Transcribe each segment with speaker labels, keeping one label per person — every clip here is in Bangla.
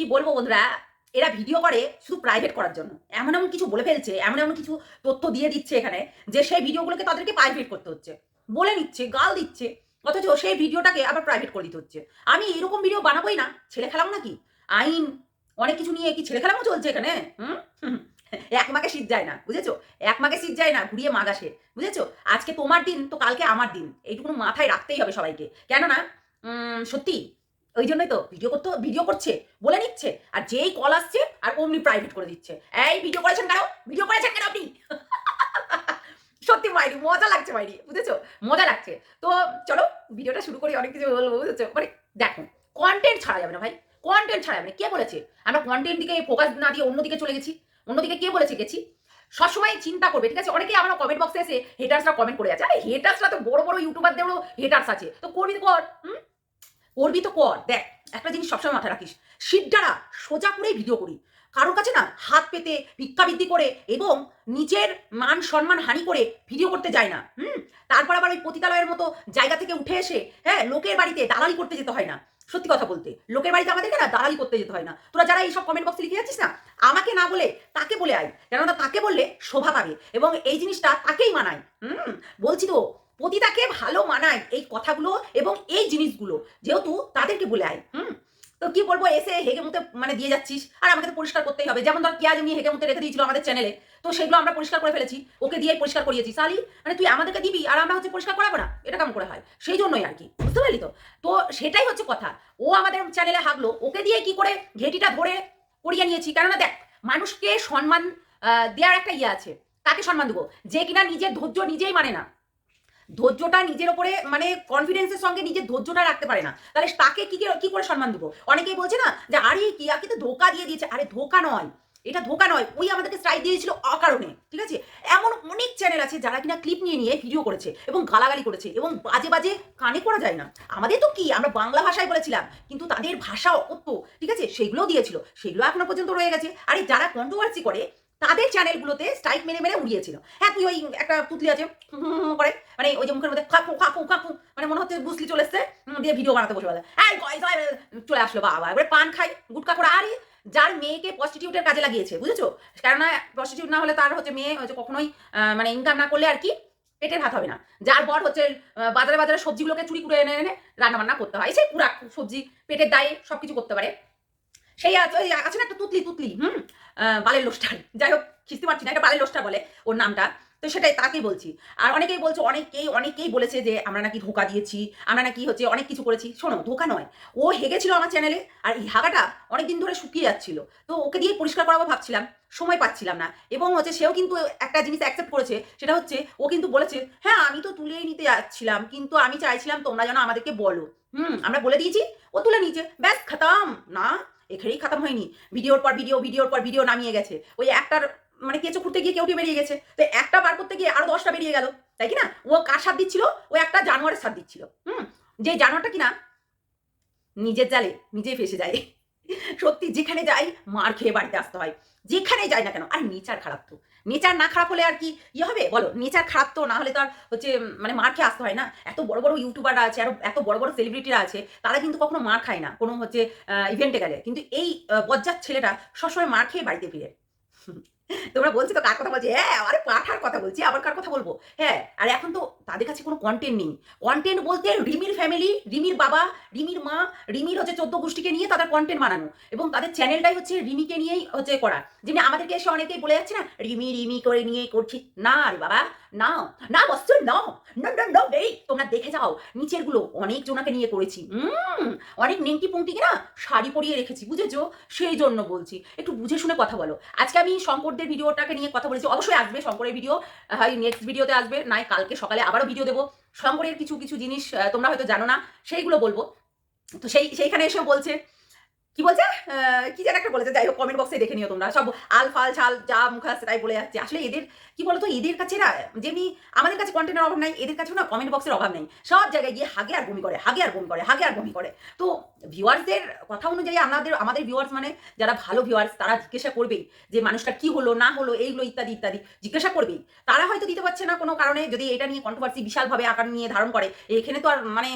Speaker 1: কি বলব বন্ধুরা? এরা ভিডিও করে শুধু প্রাইভেট করার জন্য। এমন এমন কিছু বলে ফেলছে, এমন এমন কিছু তথ্য দিয়ে দিচ্ছে এখানে যে সেই ভিডিওগুলোকে তাদেরকে প্রাইভেট করতে হচ্ছে। বলে নিচ্ছে, গাল দিচ্ছে, অথচ সেই ভিডিওটাকে আবার প্রাইভেট করে দিতে হচ্ছে। আমি এরকম ভিডিও বানাবোই না, ছেলে খেলাম নাকি? আইন, অনেক কিছু নিয়ে কি ছেলে খেলামও চলছে এখানে? হুম। এক মাকে শীত যায় না, বুঝেছ? এক মাকে শীত যায় না, ঘুরিয়ে মাগ আসে, বুঝেছ? আজকে তোমার দিন, তো কালকে আমার দিন। এইটুকু মাথায় রাখতেই হবে সবাইকে। কেননা সত্যি ওই জন্যই তো ভিডিও করতে ভিডিও করছে, বলে নিচ্ছে, আর যেই কল আসছে, আর অমনি প্রাইভেট করে দিচ্ছে। এই ভিডিও করেছেন কেন? ভিডিও করেছেন কেন আপনি? সত্যি মাইরি, মজা লাগছে মাইরি, বুঝেছ? মজা লাগছে। তো চলো ভিডিওটা শুরু করি, অনেক কিছু বলব, বুঝেছ? মানে দেখো কন্টেন্ট ছাড়া যাবে না ভাই কন্টেন্ট ছাড়া যাবে না। কে বলেছে? আমরা কন্টেন্ট দিকে ফোকাস না দিয়ে অন্যদিকে চলে গেছি। অন্যদিকে কে বলেছে গেছি? সবসময় চিন্তা করবে, ঠিক আছে? অনেকেই আমার কমেন্ট বক্সে এসে হেটার্সরা কমেন্ট করে আছে আরে হেটার্সরা তো বড় বড় ইউটিউবারদেরও হেটার্স আছে। তো করবি তো কর হুম? করবি তো কর। দেখ, একটা জিনিস সবসময় মাথায় রাখিস সিদ্ধারা সোজা করেই ভিডিও করি। কারোর কাছে না হাত পেতে, ভিক্ষাবৃত্তি করে এবং নিজের মান সম্মান হানি করে ভিডিও করতে যায় না, হুম? তারপর আবার ওই পতিতালয়ের মতো জায়গা থেকে উঠে এসে হ্যাঁ লোকের বাড়িতে দালালি করতে যেতে হয় না। সত্যি কথা বলতে, লোকের বাড়িতে আমাদেরকে না দালালি করতে যেতে হয় না। তোরা যারা এইসব কমেন্ট বক্সে লিখে যাচ্ছিস না, আমাকে না বলে তাকে বলে আয়। কেননা তাকে বললে শোভা পাবে এবং এই জিনিসটা তাকেই মানায়, হুম? বলছি তো পতিতাকে ভালো মানায় এই কথাগুলো এবং এই জিনিসগুলো, যেহেতু তাদেরকে বলে আয়, হুম? তো কি বলব, এসে হেগে মুতে মানে দিয়ে যাচ্ছিস, আর আমাকে তো পরিষ্কার করতেই হবে। যেমন ধর পেঁয়াজ এমনি হেগে মুতে রেখে দিয়েছিল আমাদের চ্যানেলে তো সেগুলো আমরা পরিষ্কার করে ফেলেছি, ওকে দিয়ে পরিষ্কার করিয়েছি। সালি মানে তুই আমাদেরকে দিবি, আর আমরা হচ্ছে পরিষ্কার করাবো না, এটা কেমন করে হয়? সেই জন্যই আর কি, বুঝতে পারলি তো? তো সেটাই হচ্ছে কথা। ও আমাদের চ্যানেলে হাগলো, ওকে দিয়ে কি করে ঘেটিটা ধরে করিয়ে নিয়েছি? কেননা দেখ, মানুষকে সম্মান দেওয়ার একটা ইয়ে আছে তাকে সম্মান দেবো? যে কিনা নিজের ধৈর্য নিজেই মানে না। ধৈর্যটা নিজের ওপরে মানে কনফিডেন্সের সঙ্গে নিজের ধৈর্যটা রাখতে পারে না। তাহলে তাকে কি কি করে সম্মান দেবো? অনেকেই বলছে না যে, আরে, কি আকে তো ধোকা দিয়ে দিয়েছে। আরে, ধোকা নয়। এটা ধোকা নয়। ওই আমাদেরকে স্ট্রাইক দিয়েছিল অকারণে, ঠিক আছে? এমন অনেক চ্যানেল আছে যারা কিনা ক্লিপ নিয়ে নিয়ে ভিডিও করেছে এবং গালাগালি করেছে এবং বাজে বাজে কানে করা যায় না। আমাদের তো কি? আমরা বাংলা ভাষায় বলেছিলাম, কিন্তু তাদের ভাষা অকথ্য, ঠিক আছে? সেগুলোও দিয়েছিল। সেগুলো এখনও পর্যন্ত রয়ে গেছে। আরে, যারা কন্ট্রোভার্সি করে তাদের চ্যানেলগুলোতে স্ট্রাইক মেরে মেরে উড়িয়েছিল। হ্যাঁ তুই ওই একটা পুতলি আছে করে মানে ওই যে মুখের মধ্যে কাকু কাকু কাকু মানে মনে হচ্ছে বুসলি চলে এসছে দিয়ে ভিডিও বানাতে বসে বলে চলে আসলো, বাবা এবারে পান খাই, গুটকা করে আরে, যার মেয়েকে প্রস্টিটিউটের কাজে লাগিয়েছে, বুঝেছ? কেননা প্রস্টিটিউট না হলে তার হচ্ছে মেয়ে হচ্ছে কখনোই মানে ইনকাম না করলে আর কি পেটের ভাত হবে না। যার বর হচ্ছে বাজারে বাজারে সবজিগুলোকে চুরি করে এনে এনে রান্না বান্না করতে হয় সেই পুরা সবজি পেটের দায়ে সবকিছু করতে পারে। সেই আছে না একটা তুতলি তুতলি, হুম? বালের লোস্টার যাই হোক খিস্তি মারছি না, এটা বালের লোস্টার বলে ওর নামটা। তো সেটাই তাকেই বলছি। আর অনেকেই বলছে, অনেকেই অনেকেই বলেছে যে, আমরা নাকি ধোকা দিয়েছি, আমরা নাকি হচ্ছে অনেক কিছু করেছি। শোনো, ধোকা নয়। ও হেগেছিল আমার চ্যানেলে আর এই হাগাটা অনেকদিন ধরে শুকিয়ে যাচ্ছিল। তো ওকে দিয়ে পরিষ্কার করাবো ভাবছিলাম, সময় পাচ্ছিলাম না। এবং হচ্ছে সেও কিন্তু একটা জিনিস অ্যাকসেপ্ট করেছে, সেটা হচ্ছে ও কিন্তু বলেছে হ্যাঁ আমি তো তুলেই নিতে যাচ্ছিলাম, কিন্তু আমি চাইছিলাম তোমরা যেন আমাদেরকে বলো। হুম, আমরা বলে দিয়েছি, ও তুলে নিয়েছে। ব্যাস, খাতাম, না? এখানেই খাতাম হয়নি। ভিডিওর পর ভিডিও, ভিডিওর পর ভিডিও নামিয়ে গেছে। ওই একটার মানে কেঁচো খুঁড়তে গিয়ে কেউটি বেরিয়ে গেছে। তো একটা বার করতে গিয়ে আরও দশটা বেরিয়ে গেল। তাই কি না? ও কার সাথ দিচ্ছিল? ও একটা জানোয়ারের সাথ দিচ্ছিল। হুম? যে জানোয়ারটা কিনা নিজের জালে, নিজেই ফেসে যায়। সত্যি, যেখানে যাই মার খেয়ে বাড়িতে আসতে হয়। যেখানে যাই না কেন, আর নেচার খারাপ তো। নেচার না খারাপ হলে আর কি ইয়ে হবে? বলো, নেচার খারাপ তো, না হলে তো আর হচ্ছে মানে মার খেয়ে আসতে হয় না? এত বড় বড় ইউটিউবাররা আছে, আর এত বড় বড় সেলিব্রিটিরা আছে, তারা কিন্তু কখনো মার খায় না, কোনো হচ্ছে ইভেন্টে গেলে। কিন্তু এই বজ্জার ছেলেটা সবসময় মার খেয়ে বাড়িতে ফিরে। তোমরা বলছো তো কার কথা বলছি? হ্যাঁ আরে পাঠার কথা বলছি, আবার কার কথা বলব? হ্যাঁ আর এখন তো তাদের কাছে কোনো কন্টেন্ট নেই। কন্টেন্ট বলতে রিমির ফ্যামিলি রিমির বাবা, রিমির মা, রিমির হচ্ছে চোদ্দ গোষ্ঠীকে নিয়ে তাদের কন্টেন্ট বানানো। এবং তাদের চ্যানেলটাই হচ্ছে রিমিকে নিয়েই হচ্ছে করা। যেমনি আমাদেরকে এসে অনেকেই বলে যাচ্ছে না, রিমি রিমি করে নিয়ে করছি না রে বাবা না না বস্তু ন না তোমরা দেখে যাও নিচেরগুলো অনেক জনাকে নিয়ে করেছি। উম, অনেক নেংটি পুংটিকে না শাড়ি পরিয়ে রেখেছি বুঝেছ? সেই জন্য বলছি একটু বুঝে শুনে কথা বলো। আজকে আমি শঙ্করদের ভিডিওটাকে নিয়ে কথা বলেছি অবশ্যই আসবে শঙ্করের ভিডিও হয় নেক্সট ভিডিওতে আসবে নাই কালকে সকালে আবারও ভিডিও দেবো। শঙ্করের কিছু কিছু জিনিস তোমরা হয়তো জানো না সেইগুলো বলব। তো সেই সেইখানে এসে বলছে কি বলছে? কি যেন একটা বলেছে যাই হোক কমেন্ট বক্সে দেখে নিও তোমরা। সব আল ফাল ছাল যা মুখ আসছে তাই বলে যাচ্ছে। আসলে এদের, কি বলতো, এদের কাছে না, যেমনি আমাদের কাছে কন্টেন্টের অভাব নাই, এদের কাছেও না কমেন্ট বক্সের অভাব নেই। সব জায়গায় গিয়ে হাগে আর বমি করে, হাগে আর বমি করে, হাগে আর বমি করে। তো ভিউয়ার্সদের কথা অনুযায়ী আমাদের আমাদের ভিউয়ার্স মানে যারা ভালো ভিউয়ার্স তারা জিজ্ঞাসা করবেই যে মানুষটা কি হলো, না হলো, এইগুলো ইত্যাদি ইত্যাদি। জিজ্ঞাসা করবেই। তারা হয়তো দিতে পারছে না কোনো কারণে, যদি এটা নিয়ে কন্ট্রোভার্সি বিশালভাবে আকার নিয়ে ধারণ করে, এখানে তো আর মানে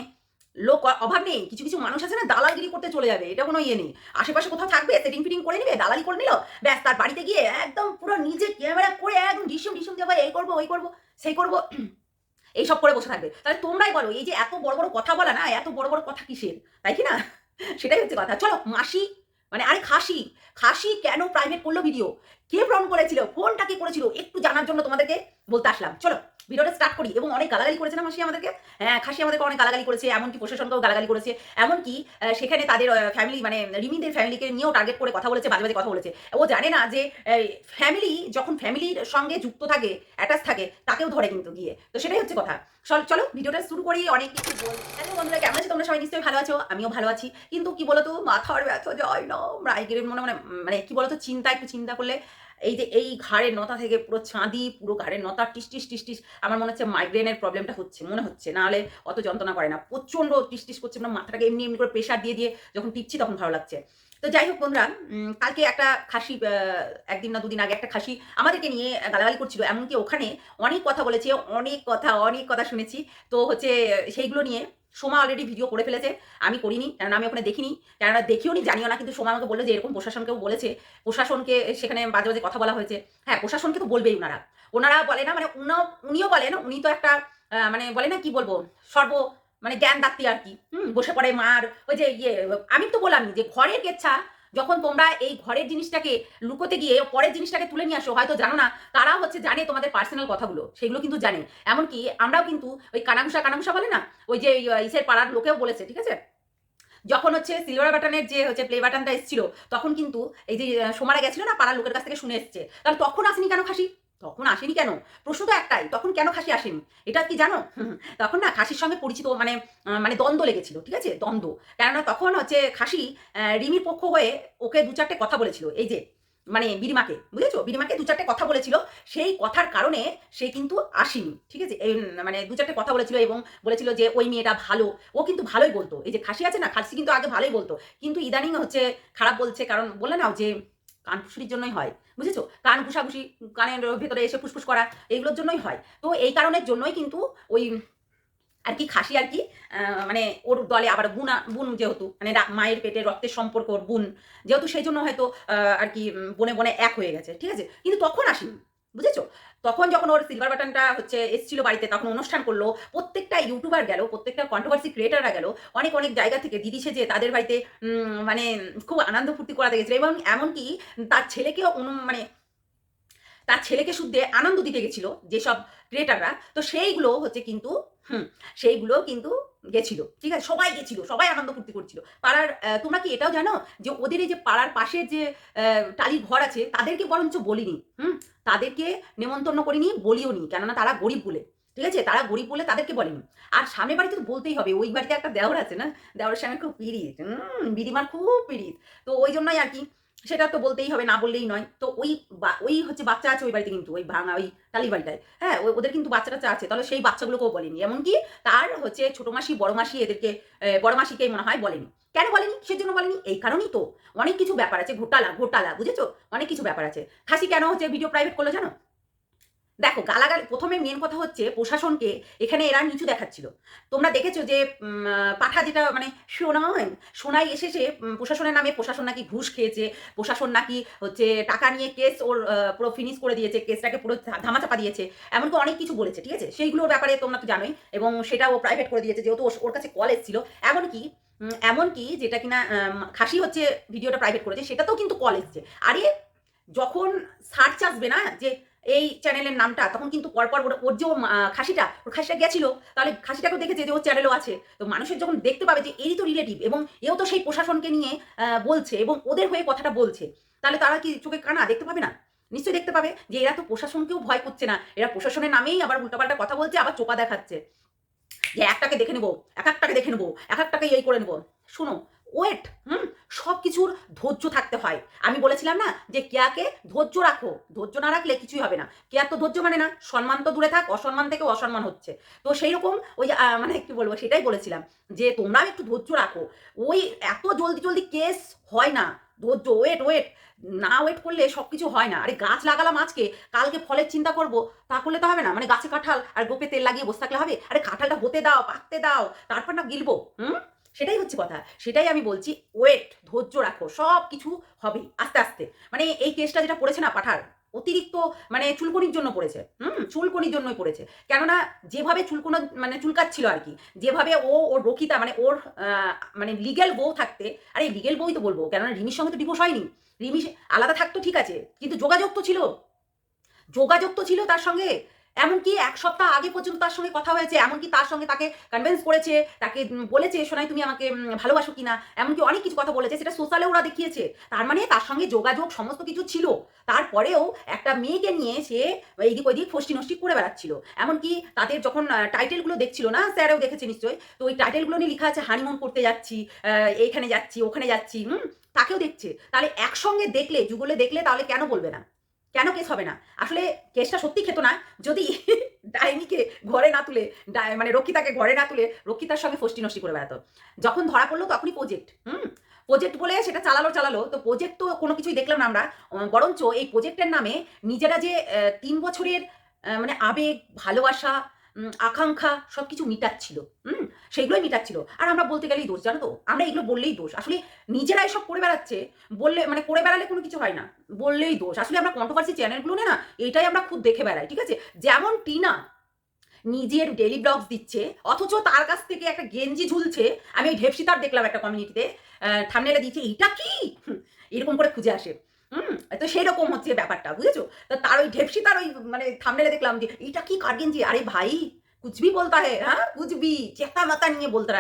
Speaker 1: লোক অভাব নেই। কিছু কিছু মানুষ আছে না, দালালগিরি করতে চলে যাবে। এটা কোনো ইয়ে নেই। আশেপাশে কোথাও থাকবে সেটিং ফিটিং করে নিবে, দালালি করে নিল, ব্যাস, তার বাড়িতে গিয়ে একদম পুরো নিজে ক্যামেরা করে একদম ডিসুম ডিসুম ভাই, এই করব, ওই করব, সেই করব, এইসব করে বসে থাকবে। তাহলে তোমরাই বলো, এই যে এত বড় বড় কথা বলা না, এত বড় বড় কথা কিসের? তাই কি না? সেটাই হচ্ছে কথা। চলো, মাসি মানে আরে খাসি খাসি কেন প্রাইভেট করল ভিডিও কে ফোন করেছিল? ফোনটা কে করেছিল? একটু জানার জন্য তোমাদেরকে বলতে আসলাম। চলো। ভিডিওটা স্টার্ট করি। এবং অনেক গালাগালি করেছে না মাসি আমাদেরকে? হ্যাঁ খাসি আমাদেরকে অনেক গালাগালি করেছে, এমনকি প্রশাসনকেও গালাগালি করেছে। এমনকি সেখানে তাদের ফ্যামিলি মানে রিমিদের ফ্যামিলিকে নিয়েও টার্গেট করে কথা বলেছে, বাজে বাজে কথা বলেছে। ও জানে না যে ফ্যামিলি যখন ফ্যামিলির সঙ্গে যুক্ত থাকে অ্যাটাচ থাকে, তাকেও ধরে কিন্তু গিয়ে। তো সেটাই হচ্ছে কথা। চল ভিডিওটা শুরু করি, অনেক কিছু বল। বন্ধুরা, কেমন আছো তোমরা? সবাই নিশ্চয়ই ভালো আছো, আমিও ভালো আছি। কিন্তু কি বলতো, মাথার ব্যথা যায় না মনে মানে মানে কি বলতো, চিন্তা, একটু চিন্তা করলে এই যে এই ঘাড়ের নতা থেকে পুরো চাঁদি পুরো ঘাড়ের নতা টিস টিস টিস টিস, আমার মনে হচ্ছে মাইগ্রেনের প্রবলেমটা হচ্ছে, মনে হচ্ছে। নাহলে অত যন্ত্রণা করে না। প্রচণ্ড টিস টিস করছে মানে মাথাটাকে এমনি এমনি করে প্রেশার দিয়ে দিয়ে যখন টিপছি তখন ভালো লাগছে। তো যাই হোক বন্ধুরা কালকে একটা খাসি একদিন না দুদিন আগে একটা খাসি আমাদেরকে নিয়ে গালাগালি করছিল, এমনকি ওখানে অনেক কথা বলেছে, অনেক কথা অনেক কথা শুনেছি। তো হচ্ছে সেইগুলো নিয়ে সোমা অলরেডি ভিডিও করে ফেলেছে। আমি করিনি, কেননা আমি ওখানে দেখিনি। কেননা দেখিও নি, জানিও না, কিন্তু সোমা আমাকে বলল যে এরকম প্রশাসনকেও বলেছে। প্রশাসনকে সেখানে বাজে বাজে কথা বলা হয়েছে। হ্যাঁ প্রশাসনকে তো বলবেই ওনারা। ওনারা বলে না মানে উনাও, উনিও বলেন, উনি তো একটা মানে বলে না, কি বলব, সর্ব মানে জ্ঞান দাত্রী আর কি। হুম, বসে পড়ে মার, ওই যে ইয়ে আমি তো বললাম যে ঘরের কেচ্ছা যখন তোমরা এই ঘরের জিনিসটাকে লুকোতে গিয়ে পরের জিনিসটাকে তুলে নিয়ে আসো, হয়তো জানো না, তারা হচ্ছে জানে তোমাদের পার্সোনাল কথাগুলো, সেগুলো কিন্তু জানে। এমনকি আমরাও কিন্তু ওই কানাঘুষা কানাঘুষা বলে না? ওই যে ইসের পাড়ার লোকেও বলেছে, ঠিক আছে? যখন হচ্ছে সিলভার বাটনের যে হচ্ছে প্লে বাটনটা এসেছিল, তখন কিন্তু এই যে সোমারা গেছিল না পাড়ার লোকের কাছ থেকে শুনে এসছে। তাহলে তখন আসেনি কেন খাসি? তখন আসেনি কেন? প্রশ্ন তো একটাই, তখন কেন খাসি আসেনি? এটা কি জানো? তখন না খাসির সঙ্গে পরিচিত মানে মানে দ্বন্দ্ব লেগেছিল, ঠিক আছে? দ্বন্দ্ব। কেননা তখন হচ্ছে খাসি রিমির পক্ষ হয়ে ওকে দু চারটে কথা বলেছিল, এই যে মানে বিরিমাকে, বুঝেছ? বিরিমাকে দু চারটে কথা বলেছিল, সেই কথার কারণে সে কিন্তু আসেনি, ঠিক আছে? এই মানে দু চারটে কথা বলেছিল এবং বলেছিল যে ওই মেয়েটা ভালো, ও কিন্তু ভালোই বলতো। এই যে খাসি আছে না, খাসি কিন্তু আগে ভালোই বলতো। কিন্তু ইদানিং হচ্ছে খারাপ বলছে, কারণ বললে নাও যে কান ফুসুরির জন্যই হয়, বুঝেছ? কান ঘুষাঘুষি, কানের ভেতরে এসে ফুসফুস করা, এগুলোর জন্যই হয়। তো এই কারণের জন্যই কিন্তু ওই আর কি খাসি আর কি মানে ওর দলে আবার বুনা, বুন যেহেতু মানে মায়ের পেটে রক্তের সম্পর্ক ওর বুন, যেহেতু সেই জন্য হয়তো আর কি বনে বনে এক হয়ে গেছে, ঠিক আছে? কিন্তু তখন আসেনি। বুঝেছ? তখন যখন ওর সিলভার বাটনটা হচ্ছে এসেছিল বাড়িতে, তখন অনুষ্ঠান করল, প্রত্যেকটা ইউটিউবার গেল, প্রত্যেকটা কন্ট্রোভার্সি ক্রিয়েটাররা গেল, অনেক অনেক জায়গা থেকে দিদি সেজে তাদের বাড়িতে মানে খুব আনন্দ ফুর্তি করাতে গেছিল এবং এমনকি তার ছেলেকেও মানে তার ছেলেকে শুদ্ধে আনন্দ দিতে গেছিল যেসব ক্রিয়েটাররা তো সেইগুলো হচ্ছে কিন্তু, হুম, সেইগুলো কিন্তু গেছিল, ঠিক আছে? সবাই গেছিল, সবাই আনন্দ ফুর্তি করছিল। পাড়ার তোমরা কি এটাও জানো যে ওদের এই যে পাড়ার পাশে যে টালির ঘর আছে, তাদেরকে বরঞ্চ বলিনি, হুম? তাদেরকে নেমন্তন্ন করিনি, বলিও নি, কেননা তারা গরিব বলে, ঠিক আছে? তারা গরিব বলে তাদেরকে বলেনি। আর সামনের বাড়িতে তো বলতেই হবে, ওই বাড়িতে একটা দেওর আছে না? দেওরের সঙ্গে খুব পিড়িত, হুম? বিরিমার খুব পিড়িত। তো ওই জন্যই আর কি সেটা তো বলতেই হবে, না বললেই নয়। তো ওই ওই হচ্ছে বাচ্চা আছে ওই বাড়িতে কিন্তু, ওই ভাঙা, ওই টালি বাড়িটায় হ্যাঁ ওদের কিন্তু বাচ্চা টাচ্চা আছে, তাহলে সেই বাচ্চাগুলোকেও বলেনি। এমনকি তার হচ্ছে ছোট মাসি, বড় মাসি এদেরকে বড় মাসিকেই মনে হয় বলেনি। কেন বলেনি? সেজন্য বলেনি। এই কারণেই তো। অনেক কিছু ব্যাপার আছে, ঘোটালা ঘোটালা, বুঝেছ? অনেক কিছু ব্যাপার আছে। খাসি কেন হচ্ছে ভিডিও প্রাইভেট করল জানো? দেখো গালাগালি প্রথমে মেন কথা হচ্ছে প্রশাসনকে এখানে এরা নিচু দেখাচ্ছিল। তোমরা দেখেছ যে পাঠা যেটা মানে সোনাই সোনাই এসেছে উম, প্রশাসনের নামে প্রশাসন নাকি ঘুষ খেয়েছে প্রশাসন নাকি হচ্ছে টাকা নিয়ে কেস ওর পুরো ফিনিশ করে দিয়েছে কেসটাকে পুরো ধামাচাপা দিয়েছে এমনকি অনেক কিছু বলেছে ঠিক আছে? সেইগুলোর ব্যাপারে তোমরা তো জানোই এবং সেটা ও প্রাইভেট করে দিয়েছে যেহেতু ওর- কাছে কল এসেছিল। এমনকি এমনকি যেটা কিনা খাসি হচ্ছে ভিডিওটা প্রাইভেট করেছে সেটাতেও কিন্তু কল এসছে। আরে যখন সার্চ আসবে না যে এই চ্যানেলের নামটা, তখন কিন্তু পরপর ওর- যে খাসিটা, ওর খাসিটা গেছিল, তাহলে খাসিটাকেও দেখেছে যে ওর চ্যানেলও আছে। তো মানুষের যখন দেখতে পাবে যে এরই তো রিলেটিভ এবং এও তো সেই প্রশাসনকে নিয়ে বলছে এবং ওদের হয়ে কথাটা বলছে, তাহলে তারা কি চোখে কানা দেখতে পাবে না? নিশ্চয়ই দেখতে পাবে যে এরা তো প্রশাসনকেও ভয় করছে না। এরা প্রশাসনের নামেই আবার উল্টাপাল্টা কথা বলছে, আবার চোপা দেখাচ্ছে। যে একটাকে দেখে নেব, এক একটাকে দেখে নেব, এক একটাকে এই করে নেব। শোনো ওয়েট হুম সব কিছুর ধৈর্য থাকতে হয়। আমি বলেছিলাম না যে কেয়াকে ধৈর্য রাখো। ধৈর্য না রাখলে কিছুই হবে না। কেয়ার তো ধৈর্য মানে না, সম্মান তো দূরে থাক, অসম্মান থেকে অসম্মান হচ্ছে। তো সেই রকম ওই মানে কি বলব, সেটাই বলেছিলাম যে তোমরাও একটু ধৈর্য রাখো। ওই এত জলদি জলদি কেস হয় না, ধৈর্য ওয়েট ওয়েট না ওয়েট করলে সব কিছু হয় না। আরে গাছ লাগালাম আজকে, কালকে ফলের চিন্তা করব, তা করলে তো হবে না। মানে গাছে কাঁঠাল আর গোপে তেল লাগিয়ে বসে থাকলে হবে। আরে কাঁঠালটা হতে দাও, পাকতে দাও, তারপর না গিলবো, হুম? সেটাই হচ্ছে কথা। সেটাই আমি বলছি ওয়েট ধৈর্য রাখো সব কিছু হবে আস্তে আস্তে। মানে এই কেসটা যেটা পড়েছে না পাঠার, অতিরিক্ত মানে চুলকনির জন্য পড়েছে, হুম? চুলকনির জন্যই পড়েছে। কেননা যেভাবে চুলকোনো মানে চুলকাচ্ছিল আর কি, যেভাবে ও, ওর রকিতা মানে ওর মানে লিগেল বউ থাকতে, আরে লিগেল বউই তো বলব, কেননা রিমির সঙ্গে তো ডিভোর্স হয়নি। রিমি, আলাদা থাকতো ঠিক আছে, কিন্তু যোগাযোগ তো ছিল। যোগাযোগ তো ছিল তার সঙ্গে। এমনকি এক সপ্তাহ আগে পর্যন্ত তার সঙ্গে কথা হয়েছে, এমনকি তার সঙ্গে তাকে কনভিন্স করেছে, তাকে বলেছে শোনাই তুমি আমাকে ভালোবাসো কিনা, এমনকি অনেক কিছু কথা বলেছে, সেটা সোশ্যালে ওরা দেখিয়েছে। তার মানে তার সঙ্গে যোগাযোগ সমস্ত কিছু ছিল। তারপরেও একটা মেয়েকে নিয়ে সে এইদিক ওইদিক ফষ্টি নষ্টি করে বেড়াচ্ছিল। এমনকি তাদের যখন টাইটেলগুলো দেখছিল না স্যারেও দেখেছে নিশ্চয়ই, তো ওই টাইটেলগুলো নিয়ে লেখা আছে হানিমুন করতে যাচ্ছি এইখানে যাচ্ছি, ওখানে যাচ্ছি, হুম, তাকেও দেখছে। তাহলে একসঙ্গে দেখলে, যুগলে দেখলে তাহলে কেন বলবে না? কেন কেস হবে না? আসলে কেসটা সত্যি খেত না। যদি ডাইনিকে ঘরে না তুলে মানে রক্ষিতাকে ঘরে না তুলে রক্ষিতার সঙ্গে ফষ্টি নষ্টি করে বেড়াতো। যখন ধরা পড়ল তখনই প্রজেক্ট হুম? প্রজেক্ট বলে সেটা চালালো চালালো। তো প্রজেক্ট তো কোনো কিছুই দেখলাম না আমরা। বরঞ্চ এই প্রজেক্টের নামে নিজেরা যে তিন বছরের মানে আবেগ, ভালোবাসা আকাঙ্ক্ষা সব কিছু মিটাচ্ছিল, হুম? সেগুলোই মিটাচ্ছিল। আর আমরা বলতে গেলেই দোষ, জানো তো? আমরা এগুলো বললেই দোষ। আসলে নিজেরা এসব করে বেড়াচ্ছে, বললে মানে করে বেড়ালে কোনো কিছু হয় না। বললেই দোষ। আসলে আমরা কন্ট্রোভার্সি চ্যানেলগুলো না, এটাই আমরা খুব দেখে বেড়াই, ঠিক আছে? যেমন টিনা নিজের ডেলি ব্লগস দিচ্ছে, অথচ তার কাছ থেকে একটা গেঞ্জি ঝুলছে। আমি ওই ঢেপসিতার দেখলাম একটা কমিউনিটিতে থামনেলে দিচ্ছে এটা কি? এরকম করে খুঁজে আসে। হুম, তো সেই রকম হচ্ছে ব্যাপারটা, বুঝেছ? তো তার ওই ঢেপসিতার ওই মানে থামনেলে দেখলাম যে, এটা কি কার গেঞ্জি? আরে ভাই কুচবি বলতা হে হ্যাঁ কুচবি চেতা মাতা নিয়ে বলতে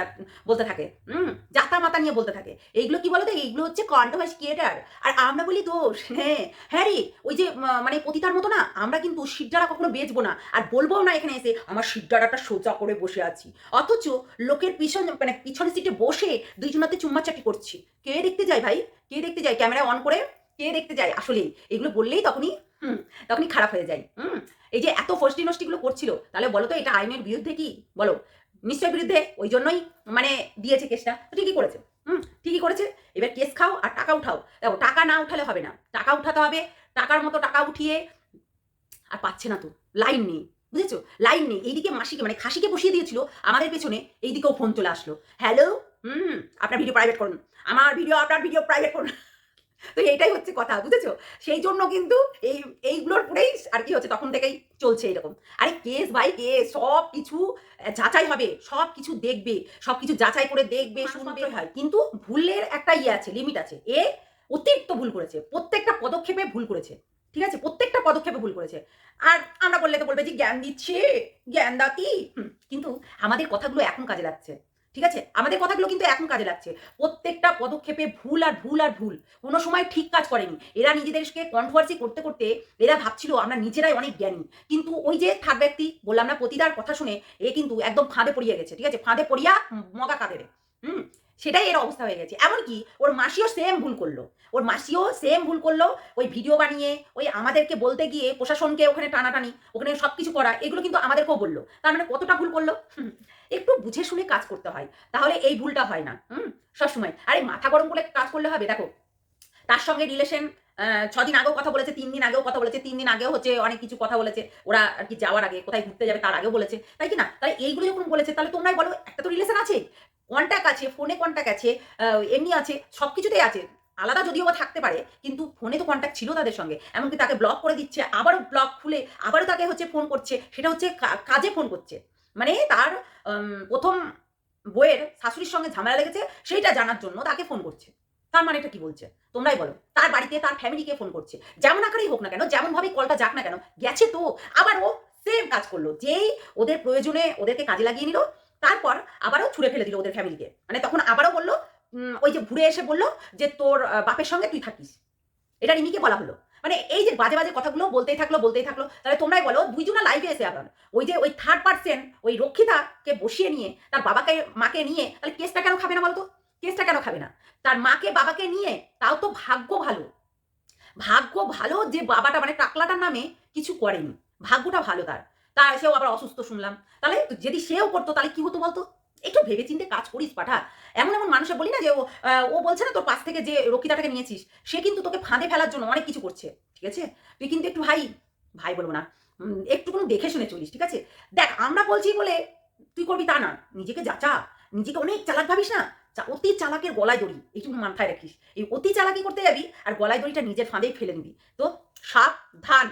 Speaker 1: বলতে থাকে হুম জাতা মাতা নিয়ে বলতে থাকে এইগুলো কি বলতো এইগুলো হচ্ছে কন্ট্রোভার্সি ক্রিয়েটার আর আমরা বলি দোষ হ্যাঁ হ্যাঁ রে, ওই যে মানে পতিতার মতো না, আমরা কিন্তু সিদ্ধারা কখনো বেচবো না, আর বলব না এখানে এসে, আমার সিদ্ধারাটা সোজা করে বসে আছি। অথচ লোকের পিছন মানে পিছনের সিটে বসে দুইজনাতে চুম্মাচাটি করছি। কে দেখতে যায় ভাই? কে দেখতে যায়? ক্যামেরা অন করে কে দেখতে যায়? আসলেই, এগুলো বললেই তখনই হুম, তখনই খারাপ হয়ে যায়। হুম, এই যে এত ফষ্টি নষ্টিগুলো করছিল, তাহলে বলো তো এটা আইনের বিরুদ্ধে কি? বলো, নিশ্চয় বিরুদ্ধে? ওই জন্যই মানে দিয়েছে কেসটা। তো ঠিকই করেছে। হুম, ঠিকই করেছে। এবার কেস খাও আর টাকা উঠাও। দেখো, টাকা না উঠালে হবে না। টাকা উঠাতে হবে, টাকার মতো টাকা উঠিয়ে আর পাচ্ছে না তো। লাইন নেই, বুঝেছ? লাইন নেই। এইদিকে মাসিকে মানে খাসিকে বসিয়ে দিয়েছিল, আমাদের পেছনে এইদিকেও ফোন চলে আসলো। হ্যালো হুম, আপনার ভিডিও প্রাইভেট করুন। আমার ভিডিও আপনার ভিডিও প্রাইভেট করুন। তো এইটাই হচ্ছে কথা বুঝেছ? সেই জন্য কিন্তু এই এইগুলোর পরেই আর কি হচ্ছে তখন থেকেই চলছে এরকম। আরে কেস ভাই কেস সব কিছু যাচাই হবে সব কিছু দেখবে সব কিছু যাচাই করে দেখবে শুনবে। হয় কিন্তু ভুলের একটা ইয়ে আছে লিমিট আছে। এ অতিরিক্ত ভুল করেছে প্রত্যেকটা পদক্ষেপে ভুল করেছে ঠিক আছে? প্রত্যেকটা পদক্ষেপে ভুল করেছে। আর আমরা বললে তো বলবে যে জ্ঞান দিচ্ছে জ্ঞান দাতি কিন্তু আমাদের কথাগুলো এখন কাজে লাগছে। ঠিক আছে? আমাদের কথাগুলো কিন্তু এখন কাজে লাগছে। প্রত্যেকটা পদক্ষেপে ভুল আর ভুল আর ভুল। কোনো সময় ঠিক কাজ করেনি। এরা নিজেদেরকে কন্ট্রোভার্সি করতে করতে এরা ভাবছিল আমরা নিজেরাই অনেক জ্ঞানী। কিন্তু ওই যে থার্ড ব্যক্তি, বললাম না, প্রতিদার কথা শুনে এ কিন্তু একদম ফাঁদে পড়িয়ে গেছে। ঠিক আছে? ফাঁদে পড়িয়া মগা কাঁদে হুম? সেটাই এর অবস্থা হয়ে গেছে। এমনকি ওর মাসিও সেম ভুল করল। ওর মাসিও সেম ভুল করল, ওই ভিডিও বানিয়ে, ওই আমাদেরকে বলতে গিয়ে, প্রশাসনকে ওখানে টানাটানি, ওখানে সব কিছু করা, এগুলো কিন্তু আমাদেরকেও বলল। তার মানে কতটা ভুল করল? একটু বুঝে শুনে কাজ করতে হয়। তাহলে এই ভুলটা হয় না। হুম, সবসময়। আরে মাথা গরম করে কাজ করলে হবে, দেখো। তার সঙ্গে রিলেশন ছদিন আগেও কথা বলেছে, তিন দিন আগেও কথা বলেছে, তিন দিন আগেও হচ্ছে অনেক কিছু কথা বলেছে। ওরা আর কি যাওয়ার আগে, কোথায় ঘুরতে যাবে তার আগেও বলেছে। তাই কি না? তাই এইগুলো যখন বলেছে, তাহলে তোমরাই বলো, একটা তো রিলেশন আছে। কন্ট্যাক্ট আছে ফোনে কন্ট্যাক্ট আছে এমনি আছে সব কিছুতেই আছে। আলাদা যদিও বা থাকতে পারে, কিন্তু ফোনে তো কন্ট্যাক্ট ছিল তাদের সঙ্গে। এমনকি তাকে ব্লক করে দিচ্ছে, আবারও ব্লক খুলে, আবারও তাকে হচ্ছে ফোন করছে, সেটা হচ্ছে কাজে ফোন করছে। মানে তার প্রথম বইয়ের শাশুড়ির সঙ্গে ঝামেলা লেগেছে, সেইটা জানার জন্য তাকে ফোন করছে। তার মানে এটা কি বলছে? তোমরাই বলো। তার বাড়িতে তার ফ্যামিলিকে ফোন করছে। যেমন আকারেই হোক না কেন যেমন ভাবে কলটা যাক না কেন, গেছে তো আবার ও সেম কাজ করল। যেই ওদের প্রয়োজনে ওদেরকে কাজে লাগিয়ে নিল তারপর আবারও ছুঁড়ে ফেলে দিল ওদের ফ্যামিলিকে। মানে তখন আবারও বলল ওই যে ঘুরে এসে বলল যে তোর বাপের সঙ্গে তুই থাকিস। এটা রিমিকে বলা হলো। মানে এই যে বাজে বাজে কথাগুলো বলতেই থাকল বলতেই থাকল, তাহলে তোমরাই বলো, দুইজনা লাইভে এসে আবার ওই যে ওই থার্ড পার্সন ওই রক্ষিতাকে বসিয়ে নিয়ে, তার বাবাকে, মাকে নিয়ে, তাহলে কেসটা কেন খাবে না বলতো? কেসটা কেন খাবে না? তার মাকে, বাবাকে নিয়ে, তাও তো ভাগ্য ভালো। ভাগ্য ভালো যে বাবাটা মানে টাকলাটার নামে কিছু করেনি। ভাগ্যটা ভালো তার। তার সেও আবার অসুস্থ শুনলাম। তাহলে যদি সেও করতো, তাহলে কি হতো বলতো? একটু ভেবে ভেবেচিন্তে কাজ করিস পাঠা এমন এমন মানুষে বলি না যে ও বলছে না তোর পাশ থেকে যে রক্ষিতাটাকে নিয়েছিস, সে কিন্তু তোকে ফাঁদে ফেলার জন্য অনেক কিছু করছে, ঠিক আছে? তুই কিন্তু একটু ভাই ভাই বলব না একটু কোনো দেখে শুনে চলিস, ঠিক আছে? দেখ, আমরা বলছি বলে তুই করবি তা না, নিজেকে যাচা নিজেকে অনেক চালাক ভাবিস না? অতি চালাকের গলায় দড়ি, এইটুকু মাথায় রাখিস। এই অতি চালাকি করতে যাবি আর গলায় দড়িটা নিজের ফাঁদেই ফেলে নিবি তো সাবধান,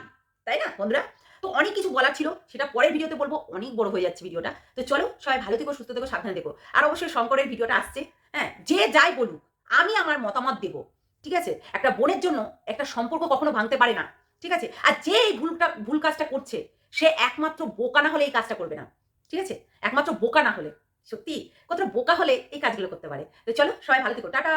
Speaker 1: তাই না বন্ধুরা? তো অনেক কিছু বলার ছিল, সেটা পরের ভিডিওতে বলব, অনেক বড় হয়ে যাচ্ছে ভিডিওটা। তো চলো, সবাই ভালো থেকো, সুস্থ থেকো, সাবধানে থেকো। আর অবশ্যই শঙ্করের ভিডিওটা আসছে হ্যাঁ যে যাই বলুক, আমি আমার মতামত দেবো, ঠিক আছে? একটা বোনের জন্য একটা সম্পর্ক কখনো ভাঙতে পারে না, ঠিক আছে? আর যে এই ভুলটা, ভুল কাজটা করছে, সে একমাত্র বোকা না হলে এই কাজটা করবে না, ঠিক আছে? একমাত্র বোকা না হলে, সত্যি? কতটা বোকা হলে এই কাজগুলো করতে পারে? তো চলো, সবাই ভালো থেকো, টাটা!